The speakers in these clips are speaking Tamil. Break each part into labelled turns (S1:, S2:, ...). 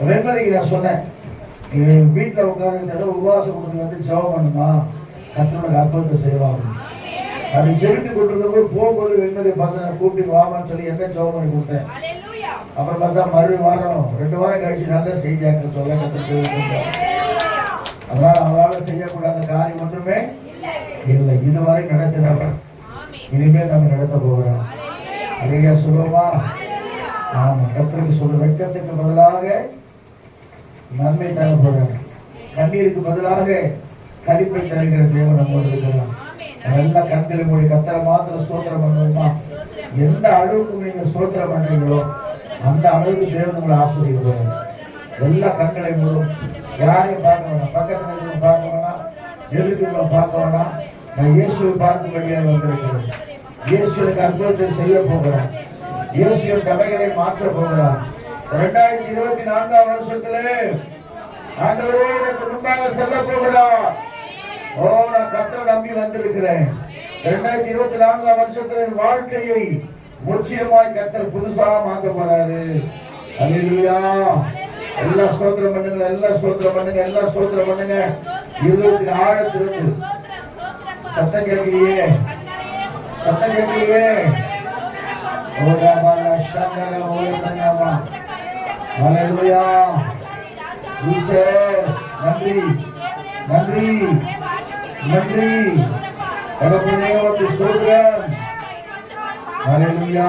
S1: வெண்மதிக்கு நான் சொன்னேன் வீட்டில் உட்கார்ந்து உபவாசம் கொடுத்து வந்து ஜெபம் பண்ணுமா கத்தனோட அற்புதத்தை செய்வாங்க அப்படி ஜெபித்து கொண்டிருந்தபோது போகும்போது வெண்மதியை பார்த்து நான் கூப்பிட்டு வாமான்னு சொல்லி என்ன ஜெபம் பண்ணி கொடுத்தேன் அப்புறம் பார்த்தா மறு வாரம் ரெண்டு வாரம் கழிச்சு நான் தான் செய்தியாக்க சொல்ல கற்றுட்டு அதனால அவளால் செய்யக்கூடாத காரியம் ஒன்றுமே
S2: இல்லை.
S1: இதுவரை நடத்தினவர் இனிமேல் நம்ம நடத்த போகிறோம்
S2: Hallelujah.
S1: அதையா சொல்லுவோமா
S2: Hallelujah.
S1: சொல்ல வெட்கத்துக்கு பதிலாக நன்மை தர போகிறார் கண்ணீருக்கு பதிலாக கடிப்பை தருகிற தேவன் நம்மோடு இருக்கிறார்.
S2: ஆமென்.
S1: கண்களை மூடி கத்தரை மாத்திரம் ஸ்தோத்திரம் பண்ணுவோமா? எந்த அளவுக்கு நீங்க ஸ்தோத்திரம் பண்றீங்களோ அந்த அளவுக்கு தேவன் உங்களை ஆசிரியர் எல்லா கண்களை மூடும். யாரையும் பார்க்க வேணாம். பக்கத்துல இருக்கிறவங்க பார்க்க வேணாம். எதிர்க்கிறவங்க பார்க்க வேணாம். நான் இயேசுவை பார்க்க பார்க்கும்படியாக வந்திருக்கிறேன். இயேசுக்கு அற்புதத்தை செய்ய போகிறேன் இயேசுவின் கடைகளை மாற்ற போகிறான் இரண்டாயிரத்தி இருபத்தி நான்காம் வருஷத்திலே ஆண்டவரே எனக்கு முன்பாக செல்ல போகிறார் ஓ நான் கத்தரை நம்பி வந்திருக்கிறேன். இரண்டாயிரத்தி இருபத்தி நான்காம் வருஷத்துல என் வாழ்க்கையை முற்றிலுமாய் கத்தர் புதுசாக மாத்த போறாரு. அல்லா எல்லா ஸ்தோத்திரம் பண்ணுங்க எல்லா ஸ்தோத்திரம் பண்ணுங்க எல்லா ஸ்தோத்திரம் பண்ணுங்க. இருபத்தி ஆழத்திலிருந்து சத்தம் கேட்கலையே. சத்தம் கேட்கலையே. ஓடாமா சங்கர ஓடமா அல்லேலூயா ஜீசஸ் நன்றி நன்றி நன்றி தகப்பனே உமக்கு ஸ்தோத்திரம் ஹalleluya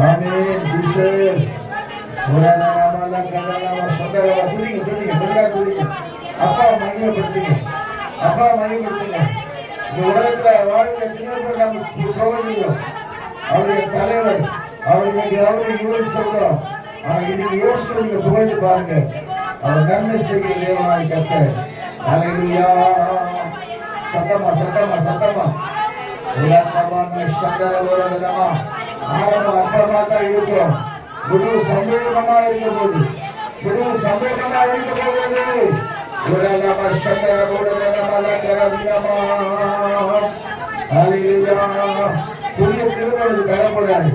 S1: ஆமென் ஜீசஸ் ஓடாமா கங்கரமா சங்கர துதிங்க துதிங்க துதிங்க துதிங்க அப்பா மகிமைப்படுத்துங்க அப்பா மகிமைப்படுத்துங்க இந்த உலகத்துல வாழ்கிற சின்ன பேர் நம்ம சோதனையும் அவருடைய தலைவர் அவருக்கு அவருடைய இவ்வளவு சொல்றோம் ஆனா இன்னைக்கு யோசிச்சு நீங்க புகழ்ந்து பாருங்க. அவர் நன்மை செய்கிற தேவனாய் கத்த அலையா சத்தமா சத்தமா சத்தமா. ஆரம்ப அப்பமா இருக்கிறோம். முழு சமூகமா இருக்க போது முழு சமூகமா இருக்க போகுது உலகமா சங்கர உலகமா கரவியமா அலையா புதிய திருமணம் தரப்படாது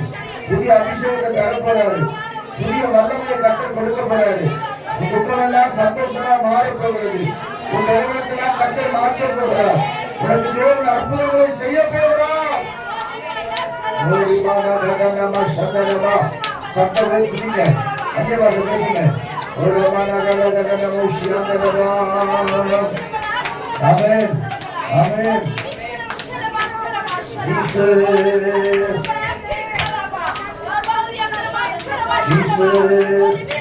S1: புதிய அபிஷேகத்தை தரப்படாது புதிய வல்லமையை கத்த கொடுக்கப்படாது குற்றமெல்லாம் சந்தோஷமா மாறப் போகிறது. உங்க நிறுவனத்தெல்லாம் கத்தை மாற்ற போகிறார் உனக்கு தேவன் அற்புதங்களை செய்ய போகிறார் சத்தத்தை புரியுங்க அங்கேவா பேசுங்க. ஓடிமான ககனமா சிறந்தனமா ஆமென். ஆமென். And.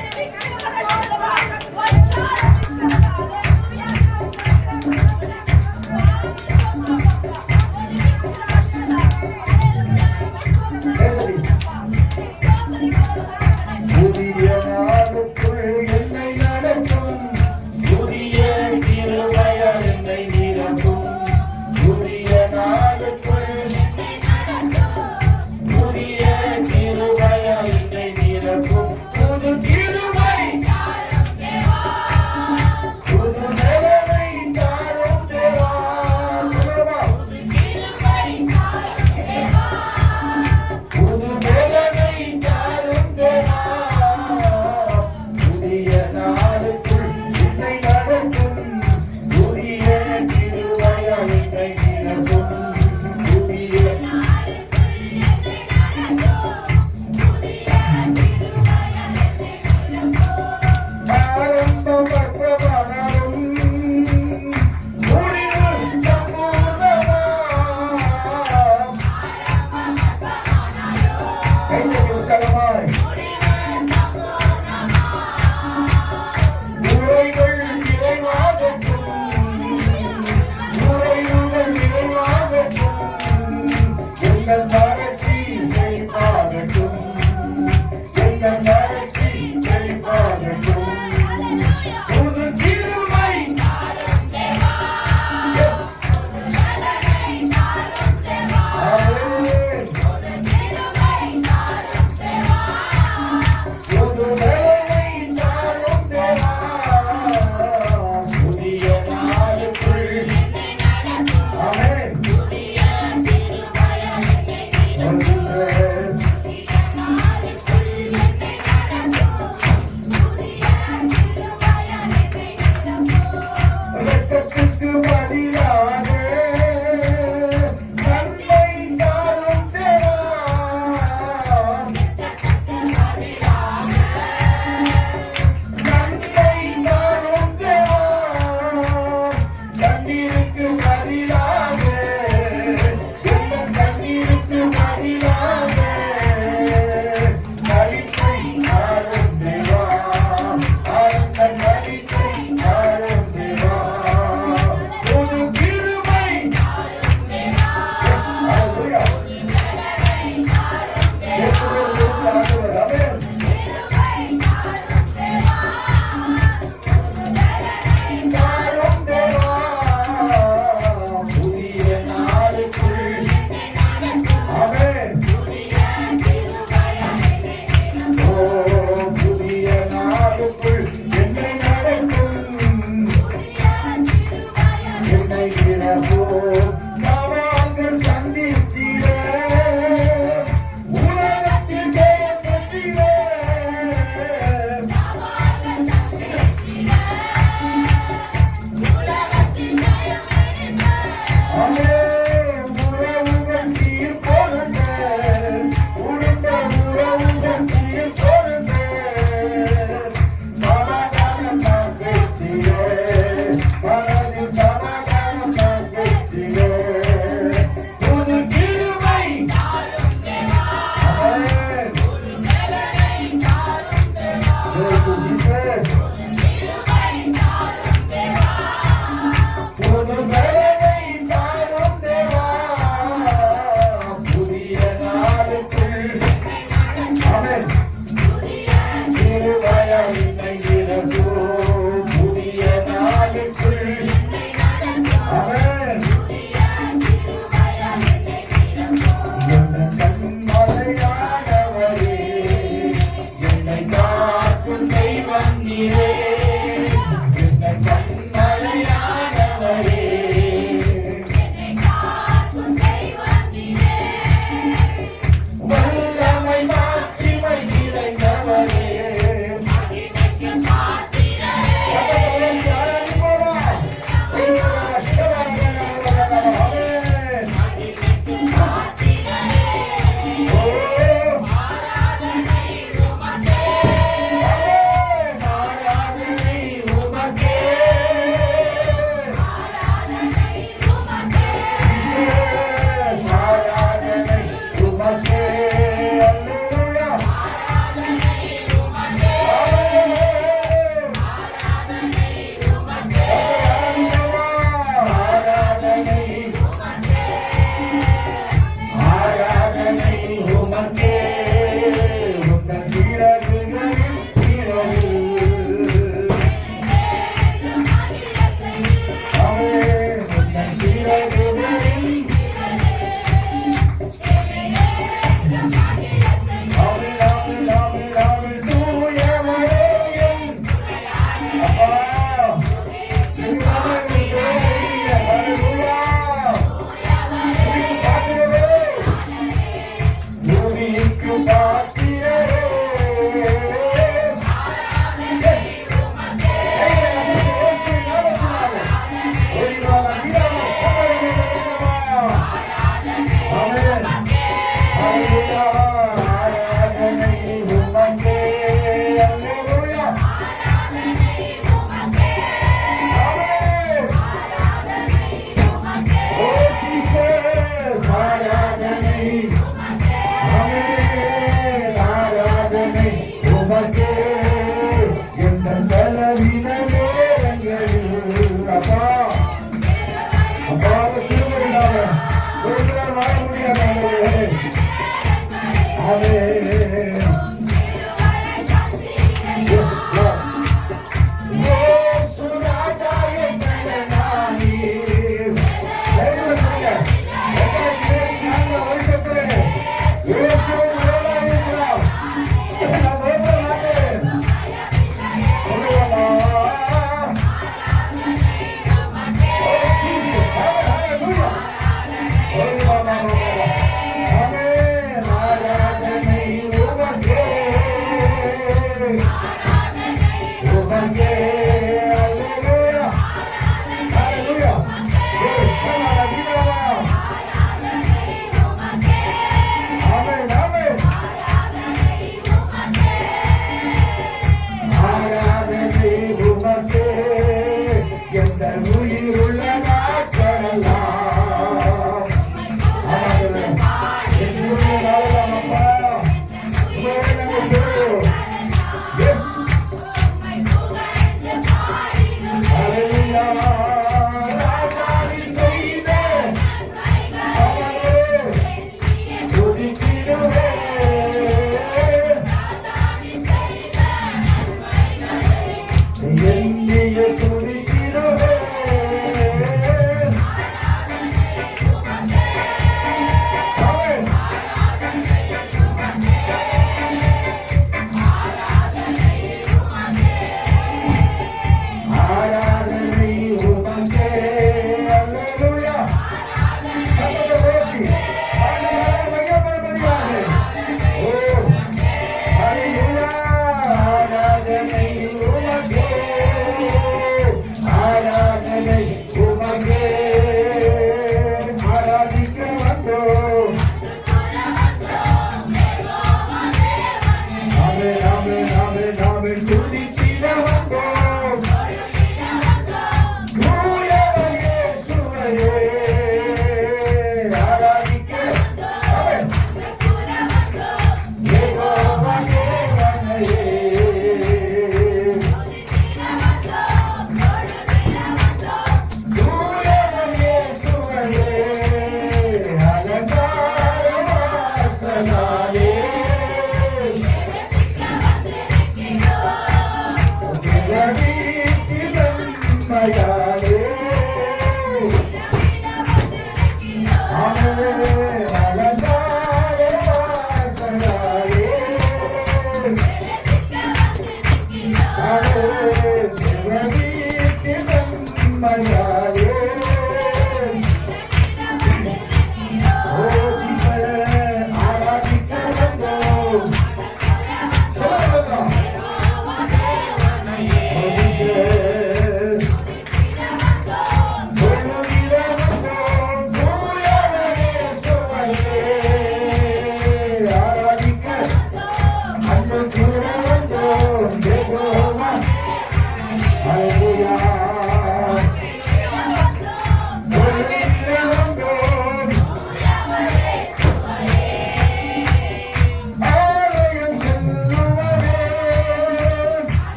S1: vida.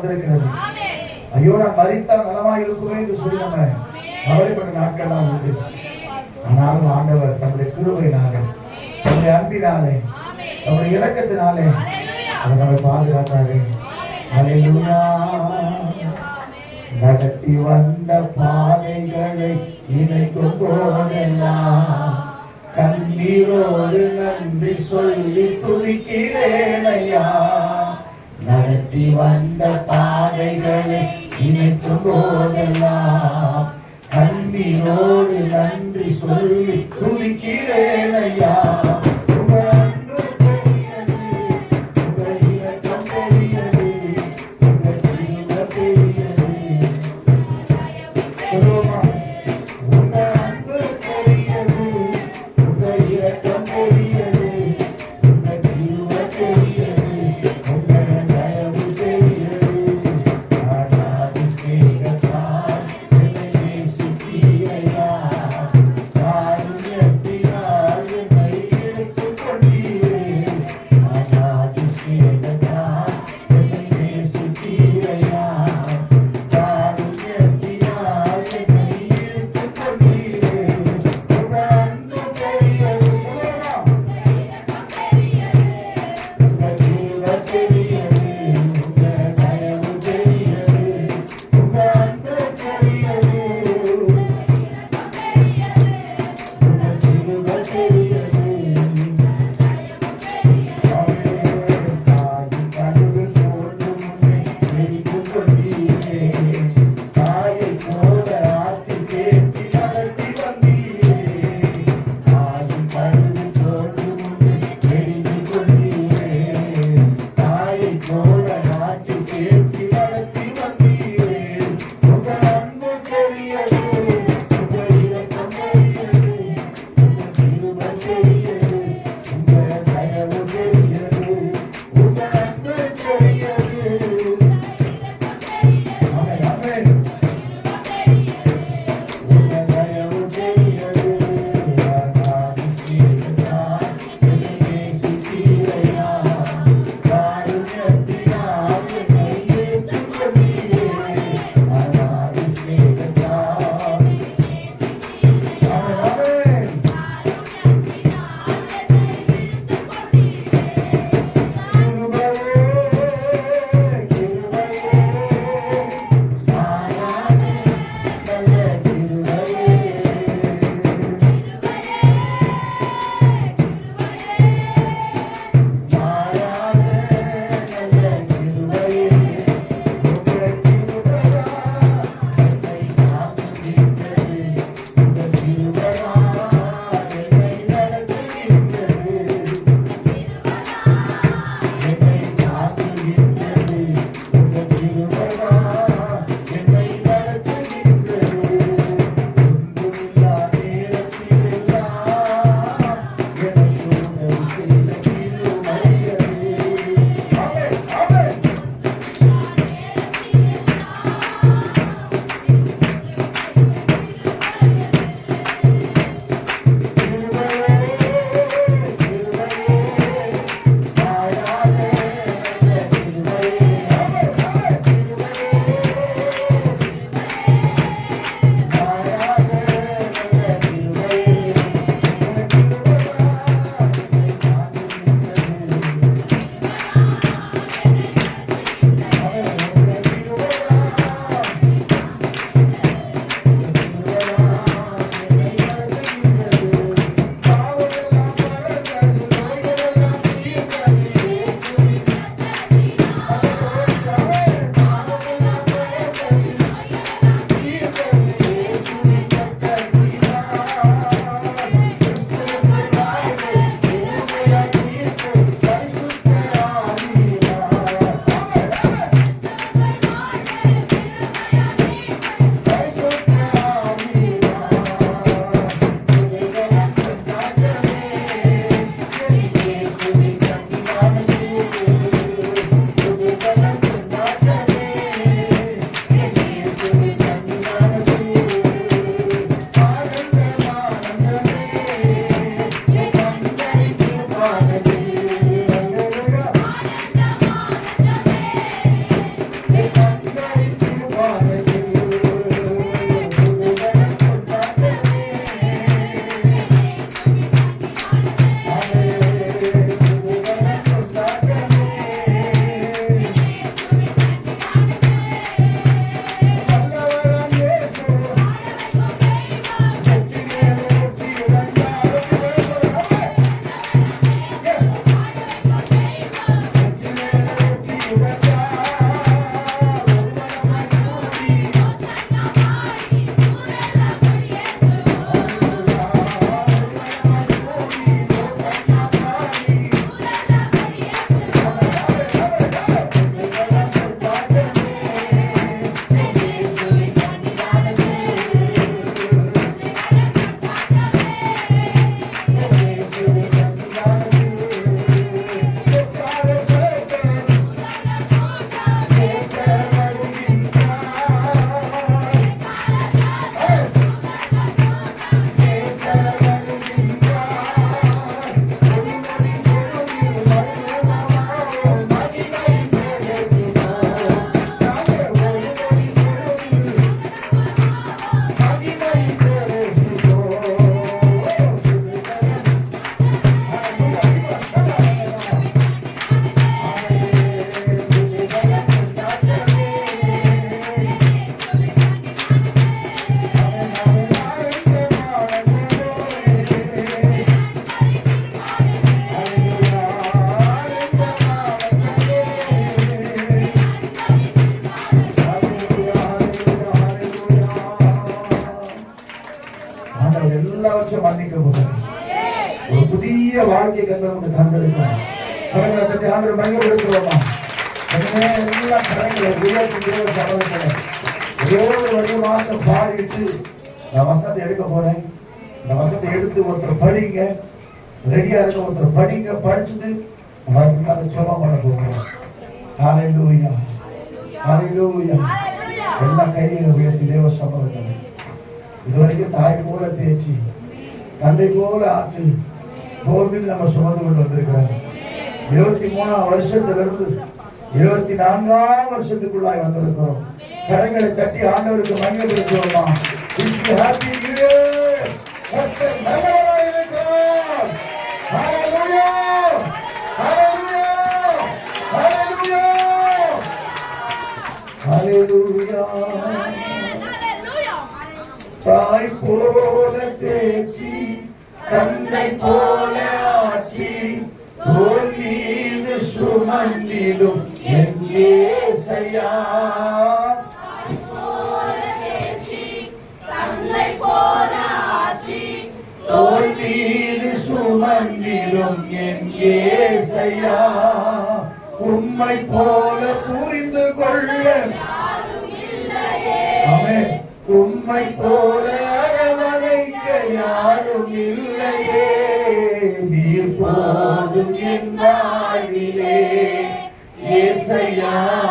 S1: வந்திருக்கிறது. ஐயோ நான் மறித்தால் நலமா இருக்குமே என்று சொல்லி நம்ம கவலைப்பட்ட நாட்கள்லாம் உண்டு. ஆனாலும் ஆண்டவர் தம்முடைய கிருபையினாலே தம்முடைய அன்பினாலே தம்முடைய இலக்கத்தினாலே அவர் நம்மை பாதுகாத்தாரு. நடத்தி வந்த பாதைகளை இணைக்கும் போதெல்லாம் கண்ணீரோடு நன்றி சொல்லி துதிக்கிறேன் ஐயா. நடத்தி வந்த பாதைகளை நினைக்கும் போதெல்லாம் கண்ணீரோடு நன்றி சொல்லி துணிக்கிறேன் ஐயா. தேவ சபதத்தில் ஒரே ஒரு பாடிட்டு நான் வசனத்தை எடுக்க போறேன். இந்த வசனத்தை எடுத்து ஒருத்தர் படிங்க. ரெடியா இருக்க ஒருத்தர் படிங்க. படிச்சுட்டு அதுக்காக ஜெபம் பண்ண போகிறோம் ஹalleluya ஹalleluya எல்லா கைகளை உயர்த்தி தேவ சமூகத்தில். இதுவரைக்கும் தாய் போல தேய்ச்சி தந்தை போல ஆச்சு தோல் நம்ம சுமந்து கொண்டு இருபத்தி மூணாம் வருஷத்திலிருந்து இருபத்தி நான்காம் வருஷத்துக்குள்ளாய் வந்திருக்கிறோம். கரங்களை தட்டி ஆண்டவருக்கு மகிழ்ச்சிருக்கிறோமா ஹாப்பி தாய் போல தேச்சி தந்தை போல ஆச்சி சுமந்திடும் ஏசையா.
S2: தந்தை போல
S1: என் ஏசையா. உம்மை போல புரிந்து கொள்ள. உண்மை போல அரவணைக்க யாரும் இல்லையே. நீர் போதும் என்றார் ஏசையா
S2: நீர்